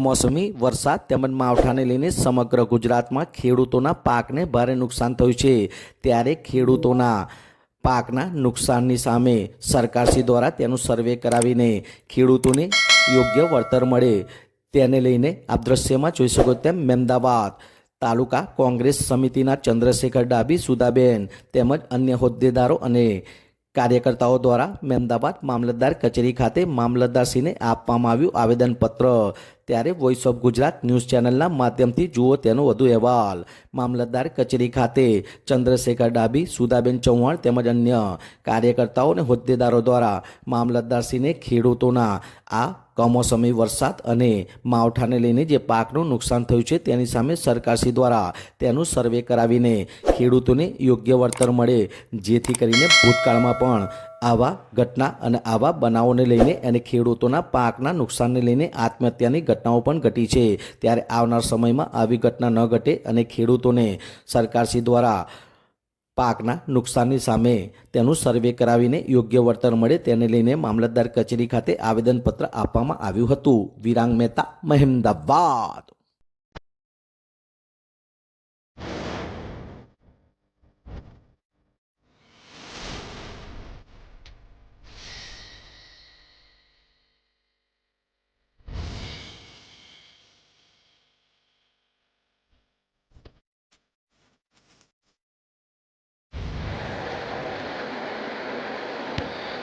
કમોસમી વરસાદ તેમજ માવઠાને લઈને સમગ્ર ગુજરાતમાં ખેડૂતોના પાકને ભારે નુકસાન થયું છે. ત્યારે ખેડૂતોના પાકના નુકસાનની સામે સરકારશ્રી દ્વારા તેનું સર્વે કરાવીને ખેડૂતોને યોગ્ય વળતર મળે. તેને લઈને આપ દ્રશ્યમાં જોઈ શકો તેમ મહેમદાવાદ તાલુકા કોંગ્રેસ સમિતિના ચંદ્રશેખર ડાબી સુદાબેન તેમજ અન્ય હોદ્દેદારો અને કાર્યકર્તાઓ દ્વારા મહેમદાબાદ મામલતદાર કચેરી ખાતે મામલતદારશ્રીને આપવામાં આવ્યું આવેદનપત્ર. ત્યારે વોઇસ ઓફ ગુજરાત ન્યૂઝ ચેનલના માધ્યમથી જુઓ તેનો વધુ અહેવાલ. મામલતદાર કચેરી ખાતે ચંદ્રશેખર ડાબી સુદાબેન ચૌહાણ તેમજ અન્ય કાર્યકર્તાઓ અને હોદ્દેદારો દ્વારા મામલતદારશ્રીને ખેડૂતોના આ કમોસમી વરસાદ અને માવઠાને લઈને જે પાકનું નુકસાન થયું છે તેની સામે સરકારશ્રી દ્વારા તેનું સર્વે કરાવીને ખેડૂતોને યોગ્ય વળતર મળે, જેથી કરીને ભૂતકાળમાં પણ આવા ઘટના અને આવા બનાવોને લઈને અને ખેડૂતોના પાકના નુકસાનને લઈને આત્મહત્યાની ઘટનાઓ પણ ઘટી છે. ત્યારે આવનાર સમયમાં આવી ઘટના ન ઘટે અને ખેડૂતોને સરકારશ્રી દ્વારા પાકના નુકસાનની સામે તેનું સર્વે કરાવીને યોગ્ય વળતર મળે તેને લઈને મામલતદાર કચેરી ખાતે આવેદનપત્ર આપવામાં આવ્યું હતું. વિરાંગ મહેતા, મહેમદાબાદ.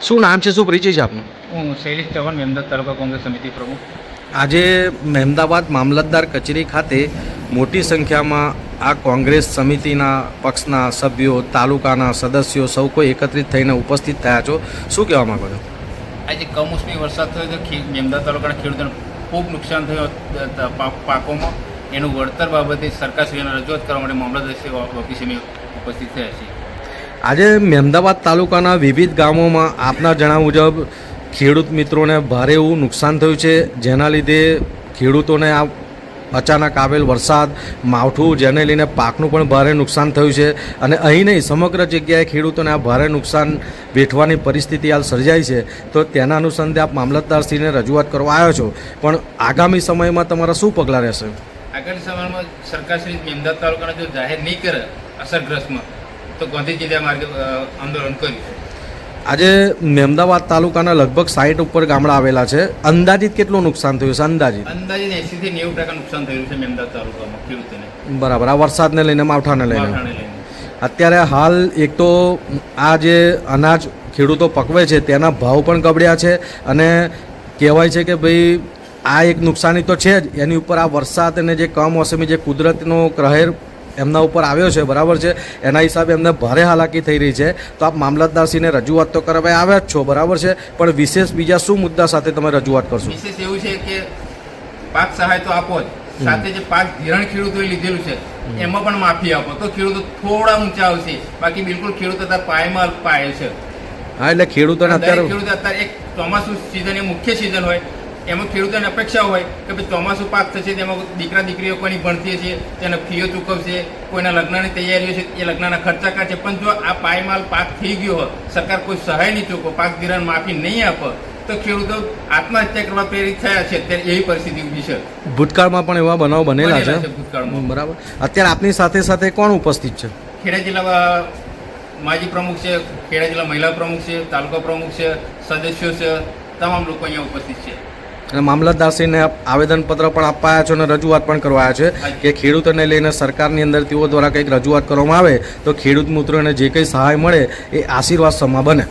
શું નામ છે શું પરિચય છે આપનું? હું શૈલેષ ચૌહાણ મહેમદાવાદ તાલુકા કોંગ્રેસ સમિતિ પ્રમુખ. આજે મહેમદાબાદ મામલતદાર કચેરી ખાતે મોટી સંખ્યામાં આ કોંગ્રેસ સમિતિના પક્ષના સભ્યો તાલુકાના સદસ્યો સૌ કોઈ એકત્રિત થઈને ઉપસ્થિત થયા છો. શું કહેવા માંગો છો? આજે કમોસમી વરસાદ થયો તો મેમદાદ તાલુકાના ખેડૂતોને ખૂબ નુકસાન થયું પાકોમાં. એનું વળતર બાબતે સરકાર શ્રીને રજૂઆત કરવા માટે મામલતદાર ઓફિસે ઉપસ્થિત થયા છીએ આજે મહેમદાવાદ તાલુકાના વિવિધ ગામોમાં આપના જણાવ્યા મુજબ ખેડૂત મિત્રોને ભારે એવું નુકસાન થયું છે. જેના લીધે ખેડૂતોને આ અચાનક આવેલ વરસાદ, માવઠું, જેને લઈને પાકનું પણ ભારે નુકસાન થયું છે. અને અહીં નહીં, સમગ્ર જગ્યાએ ખેડૂતોને આ ભારે નુકસાન વેઠવાની પરિસ્થિતિ હાલ સર્જાઈ છે. તો તેના અનુસંધે આપ મામલતદારશ્રીને રજૂઆત કરવા આવ્યો છો. પણ આગામી સમયમાં તમારા શું પગલાં રહેશે? આગળની સમયમાં સરકારશ્રી મેમદાદ તાલુકાના જો જાહેર નહીં કરે અસરગ્રસ્તમાં તો ગાંધી જિલ્લા માર્ગે આંદોલન કર્યું. આજે મહેમદાવાદ તાલુકાના લગભગ સાઈઠ ઉપર ગામડા આવેલા છે. અંદાજિત કેટલું નુકસાન થયું છે? અંદાજિત? અંદાજિત એસી થી નેવું ટકા નુકસાન થયું છે મહેમદાવાદ તાલુકામાં ખેડૂતોને બરાબર. આ વરસાદને લઈને. માવઠાને લઈને. અત્યારે હાલ એક તો આ જે અનાજ ખેડૂતો પકવે છે તેના ભાવ પણ ગબડ્યા છે અને કહેવાય છે કે ભાઈ આ એક નુકસાની તો છે જ. એની ઉપર આ વરસાદ અને જે કમોસમી જે કુદરતનો કહેર એમના ઉપર આવ્યો છે બરાબર છે? એના હિસાબે એમને ભારે હાલાકી થઈ રહી છે. તો આપ મામલતદારશ્રીને રજૂઆત તો કરવા આવ્યા જ છો બરાબર છે? પણ વિશેષ બીજા શું મુદ્દા સાથે તમે રજૂઆત કરશો? વિશેષ એવું છે કે પાક સહાય તો આપો જ. સાથે જે પાક ધિરાણ ખેડૂતોએ લીધેલું છે એમાં પણ માફી આપો. તો ખેડૂતો થોડા ઊંચા આવશે. બાકી બિલકુલ ખેડૂતો અત્યારે પાયમાં પાય છે. હા એટલે ખેડૂતોને અત્યારે ખેડૂત અત્યારે એક ચોમાસું સિઝન એ મુખ્ય સિઝન હોય. એમાં ખેડૂતોને અપેક્ષા હોય કે ભાઈ ચોમાસું પાક થશે તેમાં દીકરા દીકરીઓ કોઈની ભણતી છે તેને ફીઓ ચૂકવશે કોઈના લગ્નની તૈયારીઓ છે એ લગ્નના ખર્ચા કાઢશે. પણ જો આ પાયમાલ પાક થઈ ગયો હોય સરકાર કોઈ સહાય નહીં ચૂકવો પાક ધિરાણ માફી નહીં આપે તો ખેડૂતો આત્મહત્યા કરવા પ્રેરિત થયા છે. અત્યારે એવી પરિસ્થિતિ ઊભી છે. ભૂતકાળમાં પણ એવા બનાવ બનેલા છે. ભૂતકાળમાં. બરાબર. અત્યારે આપની સાથે સાથે કોણ ઉપસ્થિત છે? ખેડા જિલ્લા માજી પ્રમુખ છે ખેડા જિલ્લા મહિલા પ્રમુખ છે તાલુકા પ્રમુખ છે સદસ્યો છે તમામ લોકો અહીંયા ઉપસ્થિત છે. અને મામલતદારશ્રીને આવેદનપત્ર પણ અપાયા છે અને રજૂઆત પણ કરવાયા છે કે ખેડૂતોને લઈને સરકારની અંદર તેઓ દ્વારા કંઈક રજૂઆત કરવામાં આવે તો ખેડૂત મિત્રોને જે કંઈ સહાય મળે એ આશીર્વાદ સમા બને.